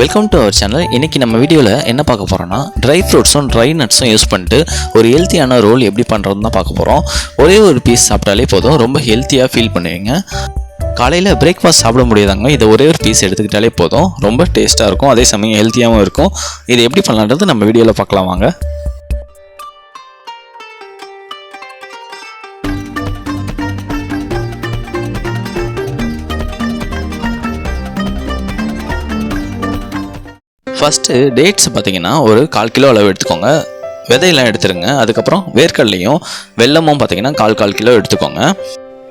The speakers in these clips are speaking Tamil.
வெல்கம் டு அவர் சேனல் இன்றைக்கி நம்ம வீடியோவில் என்ன பார்க்க போகிறோம்னா ட்ரை ஃப்ரூட்ஸும் ட்ரை நட்ஸும் யூஸ் பண்ணிட்டு ஒரு ஹெல்த்தியான ரோல் எப்படி பண்ணுறதுன்னு தான் பார்க்க போகிறோம் ஒரே ஒரு பீஸ் சாப்பிட்டாலே போதும். ரொம்ப ஹெல்த்தியாக ஃபீல் பண்ணுவீங்க. காலையில் பிரேக்ஃபாஸ்ட் சாப்பிட முடியாதாங்க. இதை ஒரே ஒரு பீஸ் எடுத்துக்கிட்டாலே போதும். ரொம்ப டேஸ்ட்டாக இருக்கும். அதே சமயம் ஹெல்த்தியாகவும் இருக்கும். இதை எப்படி பண்ணலான்றது நம்ம வீடியோவில் பார்க்கலாம் வாங்க. ஃபஸ்ட்டு டேட்ஸ் பார்த்தீங்கன்னா ஒரு கால் கிலோ அளவு எடுத்துக்கோங்க. விதையெல்லாம் எடுத்துருங்க. அதுக்கப்புறம் வேர்க்கடலையும் வெல்லமும் பார்த்தீங்கன்னா கால் கால் கிலோ எடுத்துக்கோங்க.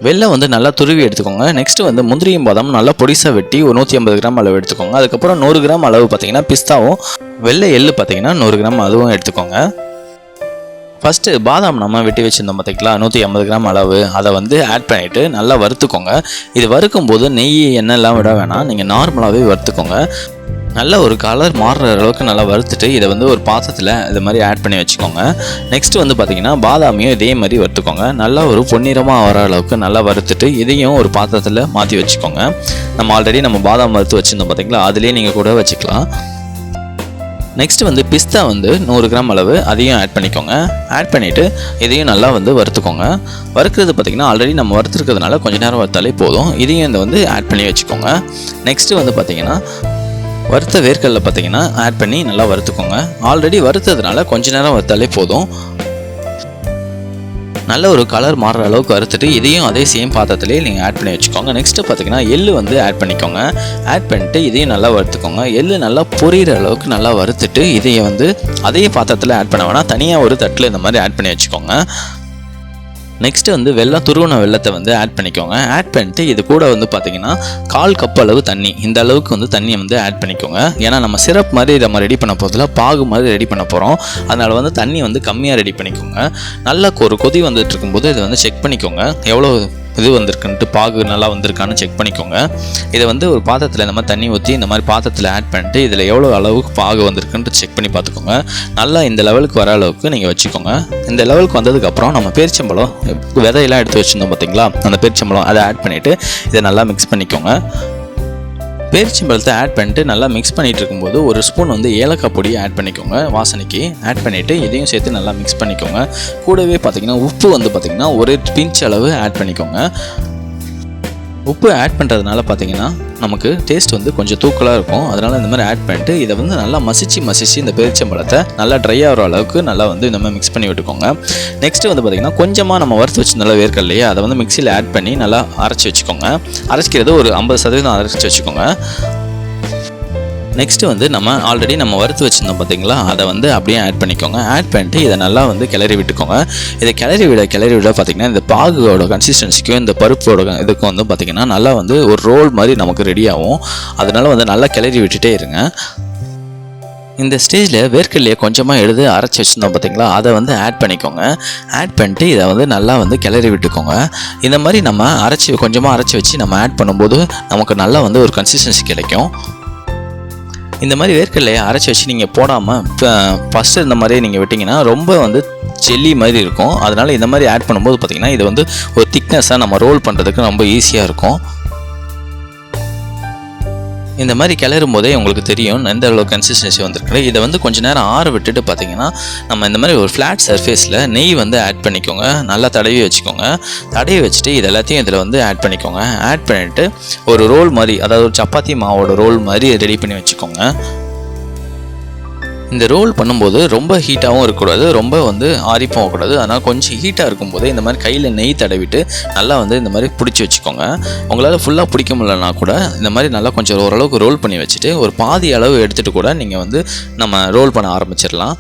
வெள்ளம் வந்து நல்லா துருவி எடுத்துக்கோங்க. நெக்ஸ்ட் வந்து முந்திரியும் பாதாம் நல்லா பொடிசாக வெட்டி ஒரு நூற்றி ஐம்பது கிராம் அளவு எடுத்துக்கோங்க. அதுக்கப்புறம் நூறு கிராம் அளவு பார்த்தீங்கன்னா பிஸ்தாவும் வெள்ளை எள்ளு பார்த்தீங்கன்னா நூறு கிராம் அதுவும் எடுத்துக்கோங்க. ஃபஸ்ட்டு பாதாம் நம்ம வெட்டி வச்சுருந்தோம் பார்த்தீங்களா? நூற்றி ஐம்பது கிராம் அளவு. அதை வந்து ஆட் பண்ணிவிட்டு நல்லா வறுத்துக்கோங்க. இது வறுக்கும் போது நெய் எண்ணெய்லாம் விட வேணாம். நீங்கள் நார்மலாகவே வறுத்துக்கோங்க. நல்ல ஒரு கலர் மாறுற அளவுக்கு நல்லா வறுத்துட்டு இதை வந்து ஒரு பாத்திரத்தில் இது மாதிரி ஆட் பண்ணி வச்சுக்கோங்க. நெக்ஸ்ட் வந்து பார்த்தீங்கன்னா பாதாமியும் இதே மாதிரி வறுத்துக்கோங்க. நல்லா ஒரு பொன்னிறமாக வர அளவுக்கு நல்லா வறுத்துட்டு இதையும் ஒரு பாத்திரத்தில் மாற்றி வச்சுக்கோங்க. நம்ம ஆல்ரெடி நம்ம பாதாம் வறுத்து வச்சுருந்தோம் பார்த்தீங்களா அதுலேயே நீங்கள் கூட வச்சுக்கலாம். நெக்ஸ்ட் வந்து பிஸ்தா வந்து நூறு கிராம் அளவு அதையும் ஆட் பண்ணிக்கோங்க. ஆட் பண்ணிவிட்டு இதையும் நல்லா வந்து வறுத்துக்கோங்க. வறுக்கிறது பார்த்திங்கன்னா ஆல்ரெடி நம்ம வறுத்துருக்கிறதுனால கொஞ்ச நேரம் வறுத்தாலே போதும். இதையும் இந்த வந்து ஆட் பண்ணி வச்சுக்கோங்க. நெக்ஸ்ட்டு வந்து பார்த்திங்கன்னா வறுத்த வேர்க்கடலை பார்த்தீங்கன்னா ஆட் பண்ணி நல்லா வறுத்துக்கோங்க. ஆல்ரெடி வறுத்ததுனால கொஞ்ச நேரம் வறுத்தாலே போதும். நல்ல ஒரு கலர் மாறுற அளவுக்கு வறுத்துட்டு இதையும் அதே சேம் பாத்திரத்துலேயே நீங்கள் ஆட் பண்ணி வச்சுக்கோங்க. நெக்ஸ்ட்டு பார்த்தீங்கன்னா எள்ளு வந்து ஆட் பண்ணிக்கோங்க. ஆட் பண்ணிட்டு இதையும் நல்லா வறுத்துக்கோங்க. எள்ளு நல்லா பொரியிற அளவுக்கு நல்லா வறுத்துட்டு இதையும் வந்து அதே பாத்திரத்தில் ஆட் பண்ண வேணாம். தனியாக ஒரு தட்டில் இந்த மாதிரி ஆட் பண்ணி வச்சுக்கோங்க. நெக்ஸ்ட்டு வந்து வெள்ளம் துருவன வெள்ளத்தை வந்து ஆட் பண்ணிக்கோங்க. ஆட் பண்ணிட்டு இது கூட வந்து பார்த்தீங்கன்னா கால் கப் அளவு தண்ணி. இந்த அளவுக்கு வந்து தண்ணியை வந்து ஆட் பண்ணிக்கோங்க. ஏன்னா நம்ம சிரப் மாதிரி நம்ம ரெடி பண்ண போதில் பாகு மாதிரி ரெடி பண்ண போகிறோம் அதனால் வந்து தண்ணி வந்து கம்மியாக ரெடி பண்ணிக்கோங்க. நல்லா ஒரு கொதி வந்துட்டு இருக்கும்போது இதை வந்து செக் பண்ணிக்கோங்க. எவ்வளோ இது வந்திருக்குன்ட்டு பாகு நல்லா வந்திருக்கான்னு செக் பண்ணிக்கோங்க. இதை வந்து ஒரு பாத்திரத்தில் இந்த மாதிரி தண்ணி ஊற்றி இந்த மாதிரி பாத்திரத்தில் ஆட் பண்ணிட்டு இதில் எவ்வளோ அளவுக்கு பாகு வந்திருக்குன்ட்டு செக் பண்ணி பார்த்துக்கோங்க. நல்லா இந்த லெவலுக்கு வர அளவுக்கு நீங்கள் வச்சுக்கோங்க. இந்த லெவலுக்கு வந்ததுக்கப்புறம் நம்ம பேரிச்சம்பழம் விதையெல்லாம் எடுத்து வச்சுருந்தோம் பார்த்தீங்களா அந்த பேரிச்சம்பழம் அதை ஆட் பண்ணிவிட்டு இதை நல்லா மிக்ஸ் பண்ணிக்கோங்க. பேரிச்சம்பழத்தை ஆட் பண்ணிட்டு நல்லா மிக்ஸ் பண்ணிட்டு இருக்கும்போது ஒரு ஸ்பூன் வந்து ஏலக்காய் பொடி ஆட் பண்ணிக்கோங்க வாசனைக்கு. ஆட் பண்ணிவிட்டு இதையும் சேர்த்து நல்லா மிக்ஸ் பண்ணிக்கோங்க. கூடவே பார்த்தீங்கன்னா உப்பு வந்து பார்த்திங்கன்னா ஒரு பிஞ்ச் அளவு ஆட் பண்ணிக்கோங்க. உப்பு ஆட் பண்ணுறதுனால பார்த்தீங்கன்னா நமக்கு டேஸ்ட் வந்து கொஞ்சம் தூக்கலாக இருக்கும். அதனால் இந்த மாதிரி ஆட் பண்ணிட்டு இதை வந்து நல்லா மசிச்சு மசிச்சு இந்த பேரிச்சம்பழத்தை நல்லா ட்ரை ஆகிற அளவுக்கு நல்லா வந்து இந்த மாதிரி மிக்ஸ் பண்ணி விட்டுக்கோங்க. நெக்ஸ்ட்டு வந்து பார்த்திங்கன்னா கொஞ்சமாக நம்ம வறுத்து வச்சு நல்லா வேர்க்கடலையே அதை வந்து மிக்சியில் ஆட் பண்ணி நல்லா அரைச்சி வச்சுக்கோங்க. அரைச்சிக்கிறது ஒரு ஐம்பது சதவீதம் அரைச்சி வச்சுக்கோங்க. நெக்ஸ்ட்டு வந்து நம்ம ஆல்ரெடி நம்ம வறுத்து வச்சுருந்தோம் பார்த்தீங்களா அதை வந்து அப்படியே ஆட் பண்ணிக்கோங்க. ஆட் பண்ணிட்டு இதை நல்லா வந்து கிளறி விட்டுக்கோங்க. இதை கிளறி விட கிளறி விட பார்த்தீங்கன்னா இந்த பாகுவோட கன்சிஸ்டன்சிக்கும் இந்த பருப்போட இதுக்கும் வந்து பார்த்திங்கன்னா நல்லா வந்து ஒரு ரோல் மாதிரி நமக்கு ரெடி ஆகும். வந்து நல்லா கிளறி விட்டுட்டே இருங்க. இந்த ஸ்டேஜில் வேர்க்கடலையை கொஞ்சமாக எழுது அரைச்சி வச்சுருந்தோம் பார்த்தீங்களா அதை வந்து ஆட் பண்ணிக்கோங்க. ஆட் பண்ணிட்டு இதை வந்து நல்லா வந்து கிளறி விட்டுக்கோங்க. இந்த மாதிரி நம்ம அரைச்சி கொஞ்சமாக அரைச்சி வச்சு நம்ம ஆட் பண்ணும்போது நமக்கு நல்லா வந்து ஒரு கன்சிஸ்டன்சி கிடைக்கும். இந்த மாதிரி வேர்க்கடலையை அரைச்சி வச்சு நீங்கள் போடாமல் ஃபஸ்ட்டு இந்த மாதிரி நீங்கள் விட்டிங்கன்னா ரொம்ப வந்து ஜெல்லி மாதிரி இருக்கும். அதனால் இந்த மாதிரி ஆட் பண்ணும்போது பார்த்திங்கன்னா இது வந்து ஒரு திக்னஸாக நம்ம ரோல் பண்ணுறதுக்கு ரொம்ப ஈஸியாக இருக்கும். இந்த மாதிரி கிளறும் போதே உங்களுக்கு தெரியும் எந்த அளவு கன்சிஸ்டன்சி வந்திருக்கு இதை வந்து கொஞ்ச நேரம் ஆற விட்டுட்டு பார்த்தீங்கன்னா நம்ம இந்த மாதிரி ஒரு ஃப்ளாட் சர்ஃபேஸில் நெய் வந்து ஆட் பண்ணிக்கோங்க. நல்லா தடவி வச்சுக்கோங்க. தடவி வச்சுட்டு இது எல்லாத்தையும் இதில் வந்து ஆட் பண்ணிக்கோங்க. ஆட் பண்ணிவிட்டு ஒரு ரோல் மாதிரி அதாவது ஒரு சப்பாத்தி மாவோட ரோல் மாதிரி ரெடி பண்ணி வச்சுக்கோங்க. இந்த ரோல் பண்ணும்போது ரொம்ப ஹீட்டாகவும் இருக்கக்கூடாது ரொம்ப வந்து ஆறி போகக்கூடாது ஆனால் கொஞ்சம் ஹீட்டாக இருக்கும்போது இந்த மாதிரி கையில் நெய் தடவிட்டு நல்லா வந்து இந்த மாதிரி பிடிச்சி வச்சுக்கோங்க. உங்களால் ஃபுல்லாக பிடிக்க முடியலனா கூட இந்த மாதிரி நல்லா கொஞ்சம் ஓரளவுக்கு ரோல் பண்ணி வச்சுட்டு ஒரு பாதி அளவு எடுத்துகிட்டு கூட நீங்கள் வந்து நம்ம ரோல் பண்ண ஆரம்பிச்சிடலாம்.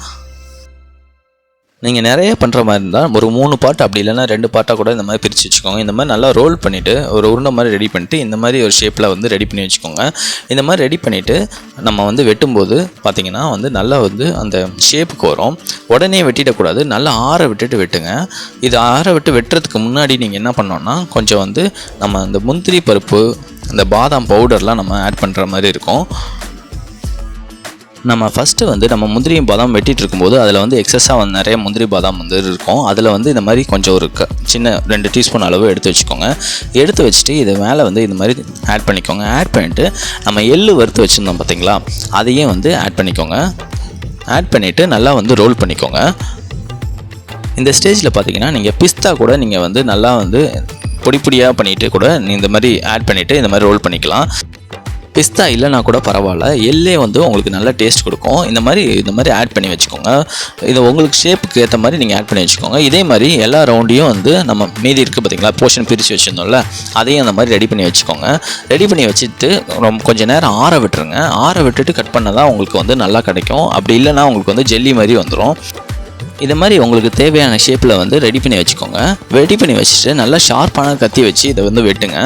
நீங்கள் நிறைய பண்ணுற மாதிரி இருந்தால் ஒரு மூணு பார்ட் அப்படி இல்லைன்னா ரெண்டு பார்ட்டாக கூட இந்த மாதிரி பிரித்து வச்சுக்கோங்க. இந்த மாதிரி நல்லா ரோல் பண்ணிவிட்டு ஒரு உருண்டை மாதிரி ரெடி பண்ணிட்டு இந்த மாதிரி ஒரு ஷேப்பில் வந்து ரெடி பண்ணி வச்சுக்கோங்க. இந்த மாதிரி ரெடி பண்ணிவிட்டு நம்ம வந்து வெட்டும்போது பார்த்திங்கன்னா வந்து நல்லா வந்து அந்த ஷேப்புக்கு வரும். உடனே வெட்டிடக்கூடாது. நல்லா ஆற விட்டுட்டு வெட்டுங்க. இது ஆற விட்டு வெட்டுறதுக்கு முன்னாடி நீங்கள் என்ன பண்ணோன்னா கொஞ்சம் வந்து நம்ம இந்த முந்திரி பருப்பு இந்த பாதாம் பவுடர்லாம் நம்ம ஆட் பண்ணுற மாதிரி இருக்கும். நம்ம ஃபஸ்ட்டு வந்து நம்ம முந்திரி பாதாம் வெட்டிட்டு இருக்கும்போது அதில் வந்து எக்ஸஸாக வந்து நிறைய முந்திரி பாதாம் வந்து இருக்கும். அதில் வந்து இந்த மாதிரி கொஞ்சம் ஒரு க சின்ன ரெண்டு டீஸ்பூன் அளவு எடுத்து வச்சுக்கோங்க. எடுத்து வச்சுட்டு இது மேலே வந்து இந்த மாதிரி ஆட் பண்ணிக்கோங்க. ஆட் பண்ணிவிட்டு நம்ம எள்ளு வறுத்து வச்சுருந்தோம் பார்த்தீங்களா அதையும் வந்து ஆட் பண்ணிக்கோங்க. ஆட் பண்ணிவிட்டு நல்லா வந்து ரோல் பண்ணிக்கோங்க. இந்த ஸ்டேஜில் பார்த்தீங்கன்னா நீங்கள் பிஸ்தா கூட நீங்கள் வந்து நல்லா வந்து பொடி பொடியாக பண்ணிவிட்டு கூட இந்த மாதிரி ஆட் பண்ணிவிட்டு இந்த மாதிரி ரோல் பண்ணிக்கலாம். பிஸ்தா இல்லைனா கூட பரவாயில்ல. எல்லே வந்து உங்களுக்கு நல்ல டேஸ்ட் கொடுக்கும். இந்த மாதிரி இந்த மாதிரி ஆட் பண்ணி வச்சுக்கோங்க. இதை உங்களுக்கு ஷேப்புக்கு ஏற்ற மாதிரி நீங்கள் ஆட் பண்ணி வச்சுக்கோங்க. இதே மாதிரி எல்லா ரவுண்டையும் வந்து நம்ம மீதி இருக்குது பார்த்தீங்களா போர்ஷன் பிரித்து வச்சுருந்தோம்ல அதையும் அந்த மாதிரி ரெடி பண்ணி வச்சுக்கோங்க. ரெடி பண்ணி வச்சுட்டு ரொம்ப கொஞ்சம் நேரம் ஆற விட்டுருங்க. ஆற விட்டுட்டு கட் பண்ணதான் உங்களுக்கு வந்து நல்லா கிடைக்கும். அப்படி இல்லைன்னா உங்களுக்கு வந்து ஜெல்லி மாதிரி வந்துடும் இது மாதிரி உங்களுக்கு தேவையான ஷேப்பில் வந்து ரெடி பண்ணி வச்சுக்கோங்க. ரெடி பண்ணி வச்சுட்டு நல்லா ஷார்ப்பான கத்தி வச்சு இதை வந்து வெட்டுங்க.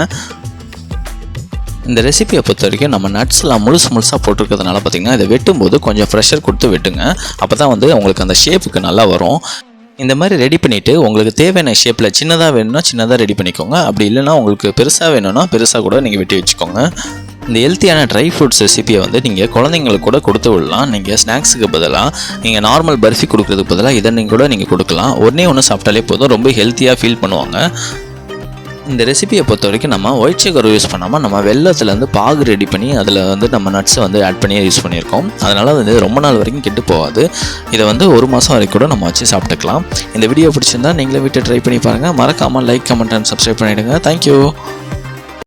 இந்த ரெசிபியை பொறுத்த வரைக்கும் நம்ம நட்ஸ்லாம் முழுசு முழுசாக போட்டிருக்கிறதுனால பார்த்திங்கன்னா இதை வெட்டும்போது கொஞ்சம் ப்ரெஷர் கொடுத்து வெட்டுங்க. அப்போ தான் வந்து உங்களுக்கு அந்த ஷேப்புக்கு நல்லா வரும். இந்த மாதிரி ரெடி பண்ணிவிட்டு உங்களுக்கு தேவையான ஷேப்பில் சின்னதாக வேணும்னா சின்னதாக ரெடி பண்ணிக்கோங்க. அப்படி இல்லைன்னா உங்களுக்கு பெருசாக வேணும்னா பெருசாக கூட நீங்கள் வெட்டி வச்சுக்கோங்க. இந்த ஹெல்த்தியான ட்ரை ஃப்ரூட்ஸ் ரெசிபியை வந்து நீங்கள் குழந்தைங்களுக்கு கூட கொடுத்து விடலாம். நீங்கள் ஸ்நாக்ஸுக்கு பதிலாக நீங்கள் நார்மல் பர்ஃபி கொடுக்குறதுக்கு பதிலாக இதை நீங்கள் கூட நீங்கள் கொடுக்கலாம். ஒன்றே ஒன்று சாப்பிட்டாலே போதும். ரொம்ப ஹெல்த்தியாக ஃபீல் பண்ணுவாங்க. இந்த ரெசிபியை பொறுத்த வரைக்கும் நம்ம ஒயிட் சுகர் யூஸ் பண்ணாமல் நம்ம வெள்ளத்துலேருந்து பாகு ரெடி பண்ணி அதில் வந்து நம்ம நட்ஸை வந்து ஆட் பண்ணி யூஸ் பண்ணியிருக்கோம். அதனால் வந்து ரொம்ப நாள் வரைக்கும் கெட்டு போகாது. இதை வந்து ஒரு மாதம் வரைக்கும் கூட நம்ம வச்சு சாப்பிட்டுக்கலாம். இந்த வீடியோ பிடிச்சிருந்தா நீங்களே வீட்டை ட்ரை பண்ணி பாருங்கள் மறக்காமல் லைக் கமெண்ட் அண்ட் சப்ஸ்கிரைப் பண்ணிவிடுங்க தேங்க்யூ